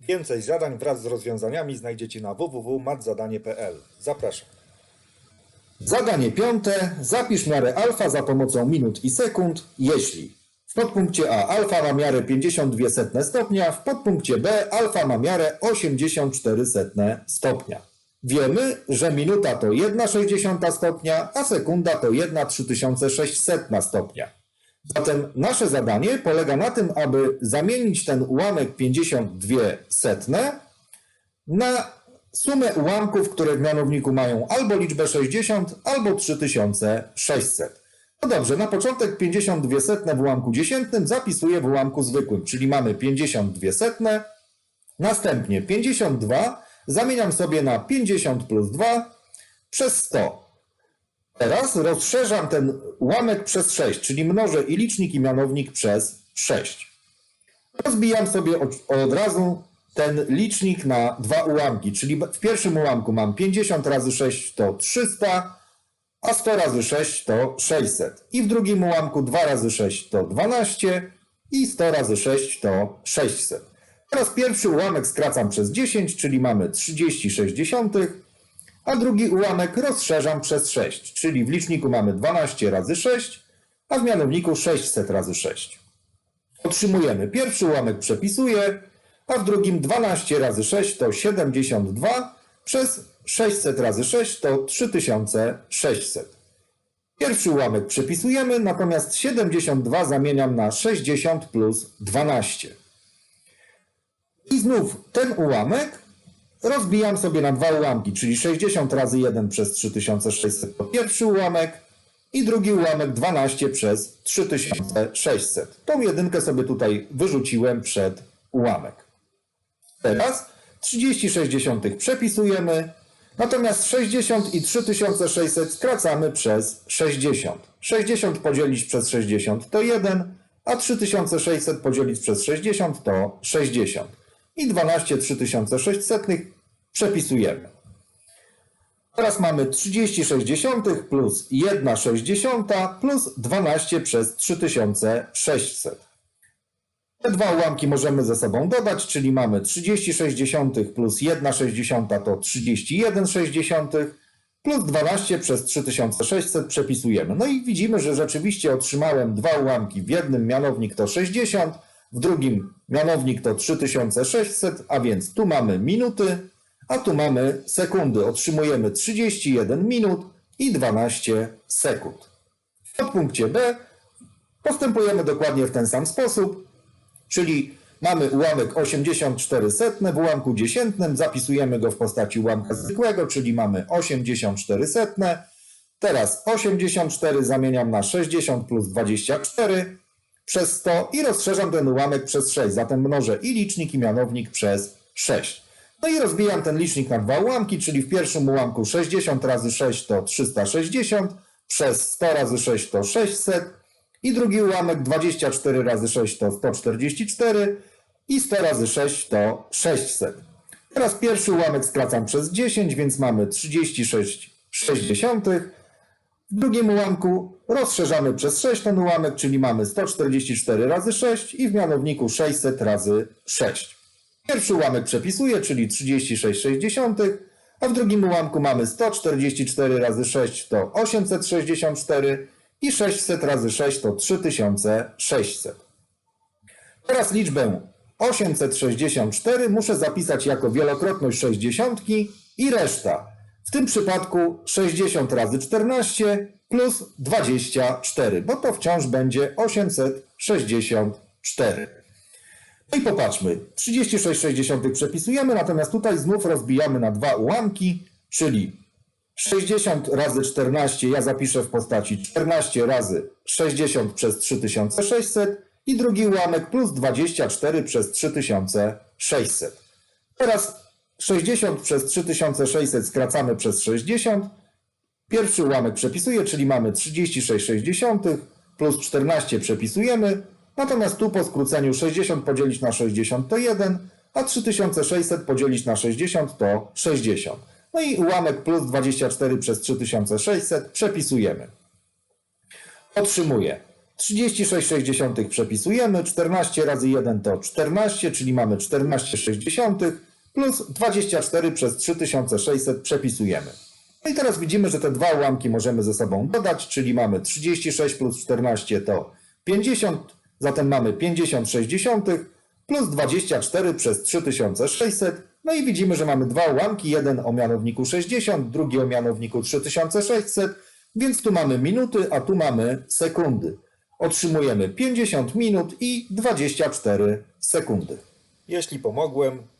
Więcej zadań wraz z rozwiązaniami znajdziecie na www.matzadanie.pl. Zapraszam. Zadanie piąte. Zapisz miarę alfa za pomocą minut i sekund, jeśli w podpunkcie A alfa ma miarę 52 setne stopnia, w podpunkcie B alfa ma miarę 84 setne stopnia. Wiemy, że minuta to 1,60 stopnia, a sekunda to 1,3600 stopnia. Zatem nasze zadanie polega na tym, aby zamienić ten ułamek 52 setne na sumę ułamków, które w mianowniku mają albo liczbę 60, albo 3600. No dobrze, na początek 52 setne w ułamku dziesiętnym zapisuję w ułamku zwykłym, czyli mamy 52 setne, następnie 52 zamieniam sobie na 50 plus 2 przez 100. Teraz rozszerzam ten ułamek przez 6, czyli mnożę i licznik i mianownik przez 6. Rozbijam sobie od, od razu ten licznik na dwa ułamki, czyli w pierwszym ułamku mam 50 razy 6 to 300, a 100 razy 6 to 600. I w drugim ułamku 2 razy 6 to 12 i 100 razy 6 to 600. Teraz pierwszy ułamek skracam przez 10, czyli mamy 30 sześćdziesiątych, a drugi ułamek rozszerzam przez 6, czyli w liczniku mamy 12 razy 6, a w mianowniku 600 razy 6. Otrzymujemy pierwszy ułamek przepisuję, a w drugim 12 razy 6 to 72 przez 600 razy 6 to 3600. Pierwszy ułamek przepisujemy, natomiast 72 zamieniam na 60 plus 12. I znów ten ułamek rozbijam sobie na dwa ułamki, czyli 60 razy 1 przez 3600 to pierwszy ułamek i drugi ułamek 12 przez 3600. Tą jedynkę sobie tutaj wyrzuciłem przed ułamek. Teraz 30 sześćdziesiątych przepisujemy, natomiast 60 i 3600 skracamy przez 60. 60 podzielić przez 60 to 1, a 3600 podzielić przez 60 to 60. I 12 3600 przepisujemy. Teraz mamy 30 sześćdziesiątych plus 1 sześćdziesiąta plus 12 przez 3600. Te dwa ułamki możemy ze sobą dodać, czyli mamy 30 sześćdziesiątych plus 1 sześćdziesiąta to 31 sześćdziesiątych plus 12 przez 3600 przepisujemy. No i widzimy, że rzeczywiście otrzymałem dwa ułamki. W jednym mianownik to 60, w drugim mianownik to 3600, a więc tu mamy minuty, a tu mamy sekundy. Otrzymujemy 31 minut i 12 sekund. W podpunkcie B postępujemy dokładnie w ten sam sposób, czyli mamy ułamek 84 setne w ułamku dziesiętnym, zapisujemy go w postaci ułamka zwykłego, czyli mamy 84 setne. Teraz 84 zamieniam na 60 plus 24 przez 100 i rozszerzam ten ułamek przez 6, zatem mnożę i licznik i mianownik przez 6. No i rozbijam ten licznik na dwa ułamki, czyli w pierwszym ułamku 60 razy 6 to 360, przez 100 razy 6 to 600 i drugi ułamek 24 razy 6 to 144 i 100 razy 6 to 600. Teraz pierwszy ułamek skracam przez 10, więc mamy 36 sześćdziesiątych. W drugim ułamku rozszerzamy przez 6 ten ułamek, czyli mamy 144 razy 6 i w mianowniku 600 razy 6. Pierwszy ułamek przepisuję, czyli 36 sześćdziesiątych, a w drugim ułamku mamy 144 razy 6 to 864 i 600 razy 6 to 3600. Teraz liczbę 864 muszę zapisać jako wielokrotność 60 i reszta. W tym przypadku 60 razy 14 plus 24, bo to wciąż będzie 864. No i popatrzmy, 36,6 przepisujemy, natomiast tutaj znów rozbijamy na dwa ułamki, czyli 60 razy 14 ja zapiszę w postaci 14 razy 60 przez 3600 i drugi ułamek plus 24 przez 3600. Teraz 60 przez 3600 skracamy przez 60. Pierwszy ułamek przepisuję, czyli mamy 36,6 plus 14 przepisujemy, natomiast tu po skróceniu 60 podzielić na 60 to 1, a 3600 podzielić na 60 to 60. No i ułamek plus 24 przez 3600 przepisujemy. Otrzymuję 36,6 przepisujemy, 14 razy 1 to 14, czyli mamy 14,6 plus 24 przez 3600 przepisujemy. No i teraz widzimy, że te dwa ułamki możemy ze sobą dodać, czyli mamy 36 plus 14 to 50, zatem mamy 50,6 plus 24 przez 3600. No i widzimy, że mamy dwa ułamki, jeden o mianowniku 60, drugi o mianowniku 3600, więc tu mamy minuty, a tu mamy sekundy. Otrzymujemy 50 minut i 24 sekundy. Jeśli pomogłem,